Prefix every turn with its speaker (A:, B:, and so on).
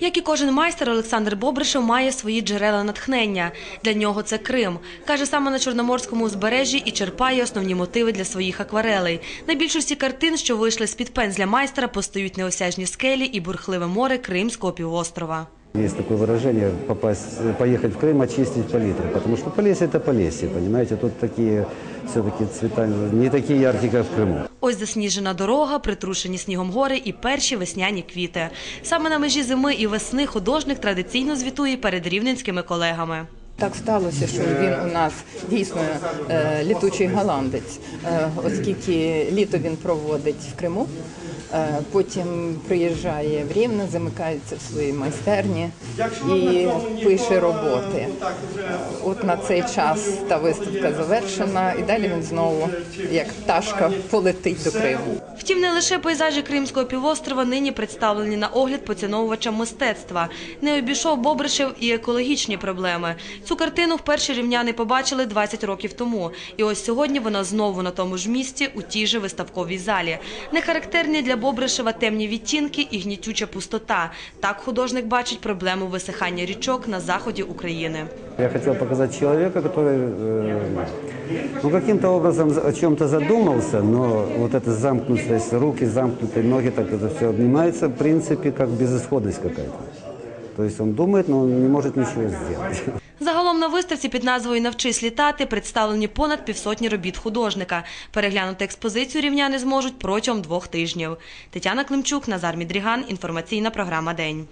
A: Як і кожен майстер, Олександр Бобришев має свої джерела натхнення. Для нього це Крим. Каже, саме на Чорноморському узбережжі і черпає основні мотиви для своїх акварелей. На більшості картин, що вийшли з-під пензля майстра, постають неосяжні скелі і бурхливе море Кримського півострова.
B: Есть такое выражение попасть, поехать в Крым, очистить палитру, потому что Полесье это Полесье, понимаете, тут такие все-таки цвета не такие яркие, как в Крыму.
A: Ось засніжена дорога, притрушені снігом гори і перші весняні квіти. Саме на межі зими і весни художник традиційно звітує перед рівненськими колегами.
C: Так сталося, що він у нас дійсно е, літучий голландець, е, оскільки літо він проводить в Криму, е, потім приїжджає в Рівне, замикається в своїй майстерні і пише роботи. От на цей час та виставка завершена, і далі він знову, як пташка, полетить до Криму.
A: Втім, не лише пейзажі Кримського півострова нині представлені на огляд поціновувачам мистецтва. Не обійшов Бобришев і екологічні проблеми. Цю картину вперше рівняни побачили 20 років тому. І ось сьогодні вона знову на тому ж місці, у тій же виставковій залі. Не характерні для Бобришева темні відтінки і гнітюча пустота. Так художник бачить проблему висихання річок на заході України.
B: Я хотел показать человека, который э, ну, каким-то образом о чем-то задумался, но вот эта замкнутость, руки замкнутые, ноги, так это все обнимается, в принципе, как безысходность какая-то. То есть он думает, но он не может ничего сделать.
A: Загалом на виставці під назвою Навчись літати представлені понад півсотні робіт художника. Переглянути експозицію рівняни зможуть протягом двох тижнів. Тетяна Климчук, Назар Мідріган. Інформаційна програма День.